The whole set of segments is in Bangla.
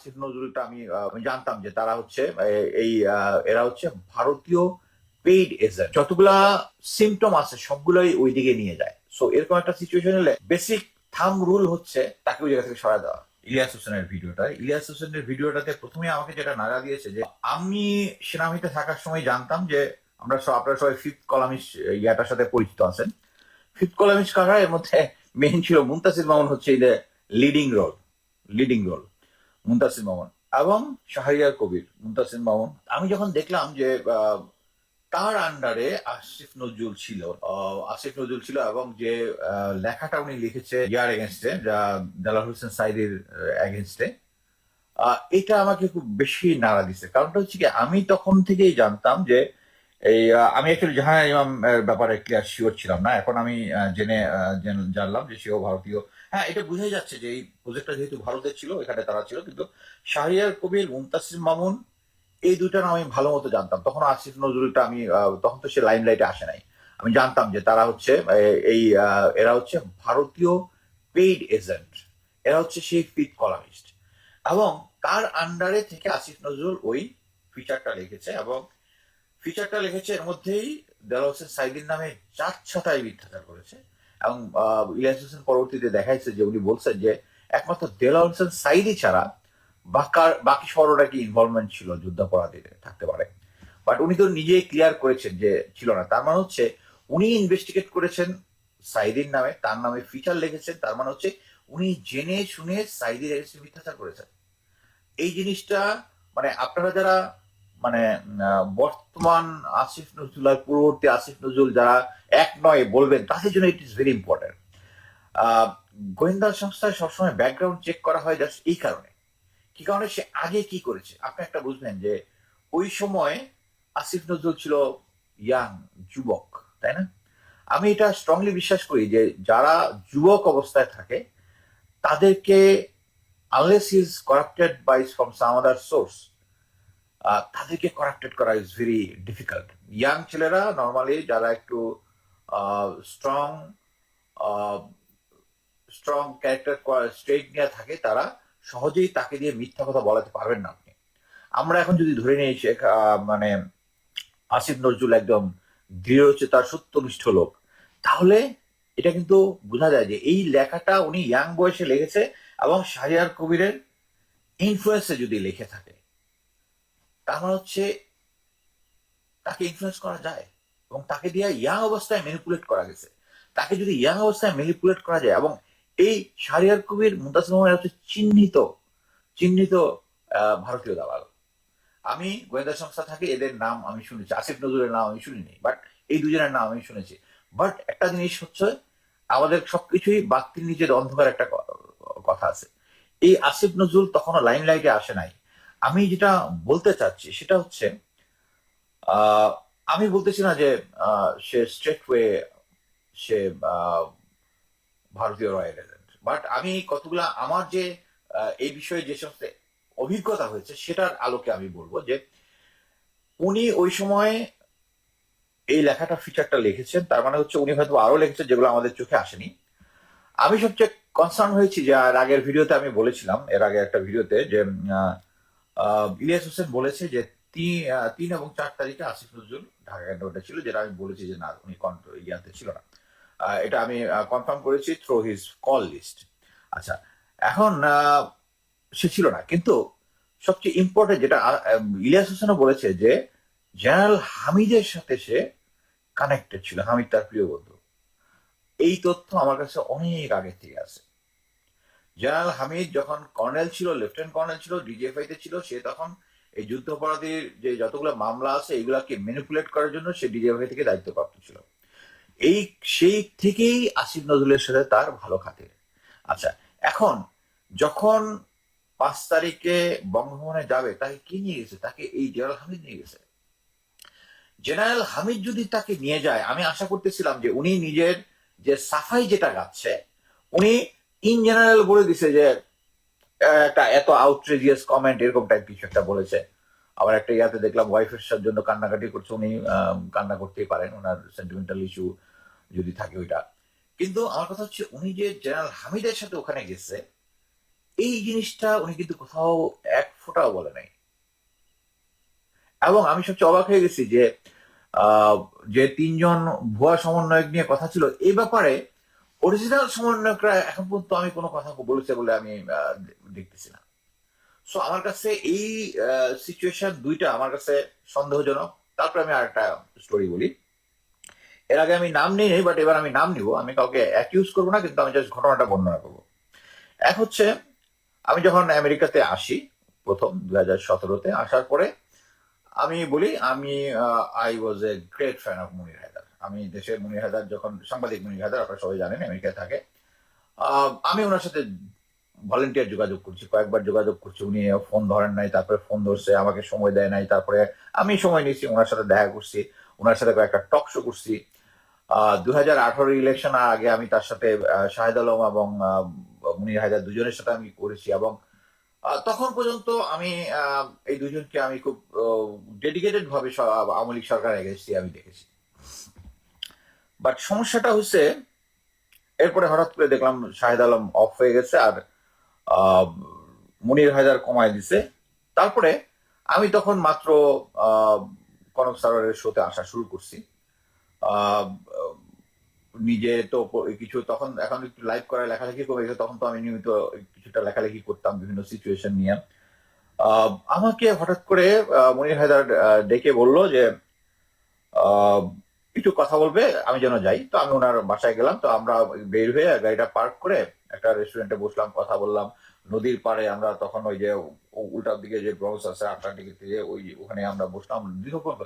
আসিফ নজরুলটা আমি জানতাম যে তারা হচ্ছে এই এরা হচ্ছে ভারতীয় পেইড এজেন্ট যতগুলা সিমটম আছে, সবগুলোই ওই দিকে নিয়ে যায়। সো এরকম একটা সিচুয়েশন হলে বেসিক থাম রুল হচ্ছে তাকে ওই জায়গা থেকে সরা দেওয়া। ইলিয়াস হোসেনের ভিডিওটা। ইলিয়াস হোসেনের ভিডিওটাতে প্রথমে আমাকে যেটা নাড়া দিয়েছে যে, আমি সেনাবাহিনীতে থাকার সময় জানতাম যে, আমরা আপনারা সবাই ফিফথ কলামিস ইয়াটার সাথে পরিচিত আছেন। ফিফথ কলামিস কারা? এর মধ্যে মেইন ছিল মুন্তাসির মামুন হচ্ছে leading role leading role Muntasir Mamun এবং শাহরিয়ার কবির, মুন্তাসির মামুন। আমি যখন দেখলাম যে তার আন্ডারে আসিফ নজরুল ছিল আসিফ নজরুল ছিল এবং যে লেখাটা উনি লিখেছে, ইয়ার এগেনস্টে যা দালাল হোসেন সাইদির এগেনস্টে এটা আমাকে খুব বেশি নাড়া দিছে। কারণটা হচ্ছে কি, আমি তখন থেকেই জানতাম যে, এই আমি অ্যাকচুয়ালি জাহান ইমাম ব্যাপারে ক্লিয়ার শিওর ছিলাম না। এখন আমি জেনে, জানলাম যে সেও ভারতীয় হ্যাঁ এটা বোঝাই যাচ্ছে যে এই প্রজেক্টটা যেহেতু ভারতের ছিল, এখানে তারা ছিল, কিন্তু শাহরিয়ার কবির মুমতাসির মামুন, এই দুইটা নাম আমি ভালো মতো জানতাম। তখন আসিফ নজরুলটা আমি তখন তো সে লাইম লাইটে আসে নাই। আমি জানতাম যে তারা হচ্ছে এই এরা হচ্ছে ভারতীয় পেইড এজেন্ট এরা হচ্ছে সেই ফিট কলামিস্ট এবং তার আন্ডারে থেকে আসিফ নজরুল ওই ফিচারটা লিখেছে এবং ফিচারটা লিখেছে এর মধ্যেই দেলাল হোসেন সাইদিন নামে চার ছটাই মিথ্যাচার করেছে। এবং ইলিয়াস হোসেন পরবর্তীতে দেখাইছে যে উনি বলছেন যে একমাত্র দেলাল হোসেন সাইদি ছাড়া বাকার, বাকি সরোরা কি ইনভলভমেন্ট ছিল যুদ্ধাপরাধীদের, থাকতে পারে। বাট উনি তো নিজেই ক্লিয়ার করেছেন যে ছিল না। তার মানে হচ্ছে উনি ইনভেস্টিগেট করেছেন সাইদির নামে, তার নামে ফিচার লিখেছেন, তার মানে হচ্ছে উনি জেনে শুনে সাইদির মিথ্যাচার করেছেন। এই জিনিসটা মানে আপনারা যারা মানে বর্তমান আসিফ নজরুল আর পূর্ববর্তী আসিফ নজরুল যারা এক নয় বলবেন, তাদের জন্য ইট ইজ ভেরি ইম্পর্টেন্ট গোয়েন্দা সংস্থায় সবসময় ব্যাকগ্রাউন্ড চেক করা হয় জাস্ট এই কারণে। কি কারণে? সে আগে কি করেছে? আপনি একটা বুঝবেন যে ওই সময় আসিফ নজরুল ছিল ইয়াং যুবক, তাই না? আমি এটা স্ট্রংলি বিশ্বাস করি যে যারা যুবক অবস্থায় থাকে, তাদেরকে unless is corrupted by from some other source তাদেরকে করাপ্টেড করা ইজ ভেরি ডিফিকাল্ট ইয়াং ছেলেরা নর্মালি যারা একটু স্ট্রং স্ট্রং ক্যারেক্টার স্ট্রেট নিয়ে থাকে, তারা সহজেই তাকে দিয়ে মিথ্যা কথা বলাতে পারবেন না আপনি। আমরা এখন যদি ধরে নিই, শেখ মানে আসিফ নজরুল একদম দৃঢ়চেতা সত্যনিষ্ঠ লোক, তাহলে এটা কিন্তু বোঝা যায় যে এই লেখাটা উনি ইয়াং বয়সে লিখেছে এবং শাহরিয়ার কবিরের ইনফ্লুয়েন্সে যদি লিখে থাকে। মানে হচ্ছে তাকে ইনফ্লুয়েন্স করা যায় এবং তাকে দিয়ে ইয়াং অবস্থায় ম্যানিপুলেট করা গেছে। তাকে যদি ইয়াং অবস্থায় ম্যানিপুলেট করা যায় এবং এই শাহরিয়ার কবির মুন্তাসির হচ্ছে চিহ্নিত চিহ্নিত ভারতীয় দালাল। আমি গোয়েন্দা সংস্থা থাকে, এদের নাম আমি শুনেছি। আসিফ নজরুলের নাম আমি শুনিনি বাট এই দুজনের নাম আমি শুনেছি। বাট একটা জিনিস হচ্ছে, আমাদের সবকিছুই বাক্তির নিজের অন্ধকার একটা কথা আছে। এই আসিফ নজরুল তখনও লাইন লাইটে আসে নাই। আমি যেটা বলতে চাচ্ছি সেটা হচ্ছে আমি বলতেছি না যে সে স্ট্রেট ওয়ে সে ভারতীয় রয়্যাল এজেন্ট বাট আমি কতগুলা, আমার যে এই বিষয়ে যে সমস্ত অভিজ্ঞতা হয়েছে সেটার আলোকে আমি বলব যে, উনি ওই সময় এই লেখাটা ফিচারটা লিখেছেন। তার মানে হচ্ছে উনি হয়তো আরও লিখেছেন যেগুলো আমাদের চোখে আসেনি। আমি সবচেয়ে কনসার্ন হয়েছি যে আর আগের ভিডিওতে আমি বলেছিলাম, এর আগে একটা ভিডিওতে যে ইলিয়াস হোসেন বলেছে যে তিন এবং চার তারিখে আসিফ নজরুল ঢাকা ক্যান্টনমেন্টে ছিল, যেটা আমি বলেছি যে না, উনি ইয়াতে ছিল না। এটা আমি কনফার্ম করেছি থ্রু হিজ কল লিস্ট আচ্ছা এখন সে ছিল না, কিন্তু সবচেয়ে ইম্পর্টেন্ট যেটা ইলিয়াস হোসেনও বলেছে যে জেনারেল হামিদের সাথে সে কানেক্টেড ছিল, হামিদ তার প্রিয় বন্ধু। এই তথ্য আমার কাছে অনেক আগে থেকে আছে। জেনারেল হামিদ যখন কর্নেল ছিল, লেফটেন্যান্ট কর্নেল ছিল, ডিজিএফআই তে ছিল, সে তখন এই যুদ্ধাপরাধীর যে যতগুলো মামলা আছে, এগুলাকে ম্যানিপুলেট করার জন্য সে ডিজিএফআই থেকে দায়িত্বপ্রাপ্ত ছিল। এই, সেই থেকেই আসিফ নজরুলের সাথে তার ভালো খাতির। আচ্ছা এখন যখন পাঁচ তারিখে বঙ্গভবনে যাবে, তাকে কি নিয়ে গেছে? তাকে এই জেনারেল হামিদ নিয়ে গেছে। জেনারেল হামিদ যদি তাকে নিয়ে যায়, আমি আশা করতেছিলাম যে উনি নিজের যে সাফাই যেটা গাচ্ছে, উনি ইন জেনারেল বলে দিছে যে একটা এত আউটরেজিয়াস কমেন্ট এরকম টাইপ কিছু একটা বলেছে। আবার একটা ইয়াতে দেখলাম ওয়াইফের জন্য কান্নাকাটি করছে উনি কান্না করতেই পারেন, ওনার সেন্টিমেন্টাল ইস্যু যদি থাকে ওইটা। কিন্তু আমার কথা হচ্ছে উনি যে জেনারেল হামিদের সাথে ওখানে গেছে, এই জিনিসটা উনি কিন্তু কোথাও এক ফোঁটাও বলে নাই। এবং আমি সবচেয়ে অবাক হয়ে গেছি যে যে তিনজন ভুয়া সমন্বয়ক নিয়ে কথা ছিল এই ব্যাপারে অরিজিনাল সমন্বয়করা এখন পর্যন্ত আমি কোনো কথা বলেছে বলে আমি দেখতেছি না। সো আমার কাছে এই সিচুয়েশন দুইটা আমার কাছে সন্দেহজনক। তারপরে আমি আরেকটা স্টোরি বলি। এর আগে আমি নাম নিই বাট এবার আমি নাম নিব। আমি কাউকে অ্যাকিউজ করব না, কিন্তু আমি জাস্ট ঘটনাটা বর্ণনা করব। এক হচ্ছে, আমি যখন আমেরিকাতে আসি, প্রথম দুই হাজার সতেরোতে আসার পরে, আমি বলি, আমি I was a great fan of Munir আমি দেশের মুনির হায়দার যখন, সাংবাদিক মুনির হায়দার, আপনারা সবাই জানেন, আমেরিকায় থাকে। আমি ওনার সাথে ভলেন্টিয়ার যোগাযোগ করছি, কয়েকবার যোগাযোগ করছি। উনি ফোন ধরেন নাই, তারপরে ফোন ধরছে, আমাকে সময় দেয় নাই, তারপরে আমি সময় নিয়েছি, ওনার সাথে দেখা করছি, ওনার সাথে কয়েকটা টক শো করছি। দু হাজার আঠারো ইলেকশন আগে আমি তার সাথে শাহেদ আলম এবং মুনির হায়দার দুজনের সাথে আমি করেছি এবং তখন পর্যন্ত আমি এই দুজনকে আমি খুব ডেডিকেটেড ভাবে আওয়ামী লীগ সরকার এগেছি আমি দেখেছি। বাট সমস্যাটা হচ্ছে, এরপরে হঠাৎ করে দেখলাম শাহেদ আলম অফ হয়ে গেছে আর মুনির হায়দার কমায় দিছে। তারপরে আমি তখন মাত্র কনক সারোয়ারের শোতে আসা শুরু করছি। নিজে তো কিছু তখন এখন একটু লাইভ করা লেখালেখি কমে গেছে তখন তো আমি নিয়মিত কিছুটা লেখালেখি করতাম বিভিন্ন সিচুয়েশন নিয়ে। আমাকে হঠাৎ করে মনির হায়দার ডেকে বলল যে একটু কথা বলবে, আমি যেন যাই। তো আমি ওনার বাসায় গেলাম, তো আমরা বের হয়ে গাড়িটা পার্ক করে একটা রেস্টুরেন্টে বসলাম, কথা বললাম। নদীর পাড়ে আমরা তখন ওই যে উল্টার দিকে যে ব্রস আছে আটলান্টিকের দিকে ওই ওখানে আমরা বসলাম। দীর্ঘক্ষণ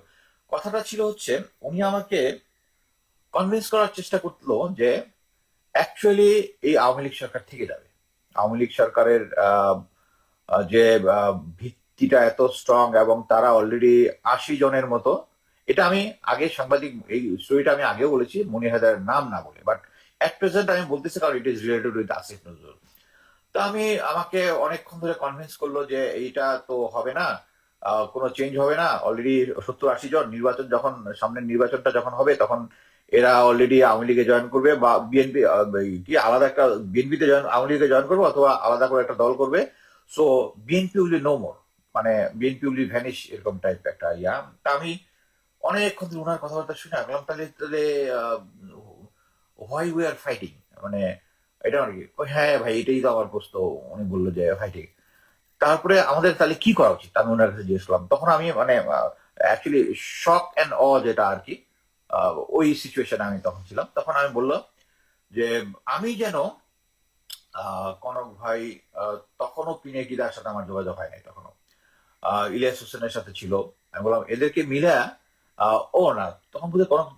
কথাটা ছিল হচ্ছে, উনি আমাকে কনভিন্স করার চেষ্টা করল যে অ্যাকচুয়ালি এই আওয়ামী লীগ সরকার থেকে যাবে। আওয়ামী লীগ সরকারের যে ভিত্তিটা এত স্ট্রং এবং তারা অলরেডি আশি জনের মতো এটা আমি আগে সাংবাদিক, এই স্টোরিটা আমি আগেও বলেছি মনি হায়দার নাম না বলে বাট অ্যাট প্রেজেন্ট আমি বলতেছি কারণ it is related with Asif Nazrul তো আমি, আমাকে অনেকক্ষণ ধরে কনভিন্স করল যে এইটা তো হবে না কোনো চেঞ্জ হবে না অলরেডি সত্তর আশি জন নির্বাচন যখন, সামনের নির্বাচনটা যখন হবে, তখন এরা অলরেডি আওয়ামী লীগে জয়েন করবে বা বিএনপি কি, আলাদা একটা বিএনপিতে জয়েন আওয়ামী লীগে জয়েন করবে অথবা আলাদা করে একটা দল করবে। So BNP will no more মানে বিএনপি উইল ভ্যানিশ এরকম টাইপ একটা ইয়া। তা আমি অনেকক্ষণ ধরে ওনার কথাবার্তা শুনে আগলাম তাহলে তাহলে হোয়াই উই আর ফাইটিং মানে এটা আর কি। হ্যাঁ ভাই, এটাই তো আমার প্রশ্ন। উনি বলল যে ফাইটিং তারপরে আমাদের তাহলে কি করা উচিত? আমি ওনার কাছে জিজ্ঞেস তখন আমি মানে অ্যাকচুয়ালি শক অ্যান্ড অ যেটা আর কি ওই সিচুয়েশনে আমি তখন ছিলাম। তখন আমি বললাম যে, আমি যেন কনক ভাই তখনও পিনেকিদার সাথে আমার যোগাযোগ হয় নাই তখনও। ইলিয়াস হোসেনের সাথে ছিল। আমি বললাম, এদেরকে মিলে ও না, তখন বুঝে কনক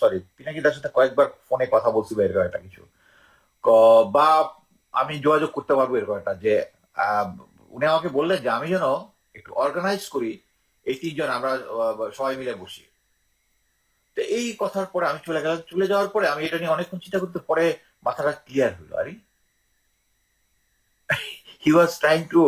সরি পিনাকিদার সাথে কয়েকবার ফোনে কথা বলছি বা এরকম একটা কিছু। বা আমি যোগাযোগ করতে পারব এরকম একটা যে উনি আমাকে বললেন যে, আমি যেন একটু অর্গানাইজ করি, এই তিনজন আমরা সবাই মিলে বসি। তো এই কথার পরে আমি চলে গেলাম। চলে যাওয়ার পরে আমি এটা নিয়ে অনেকক্ষণ চিন্তা করতে, পরে মাথাটা ক্লিয়ার হলো, আরে! হি ওয়াজ ট্রাইং টু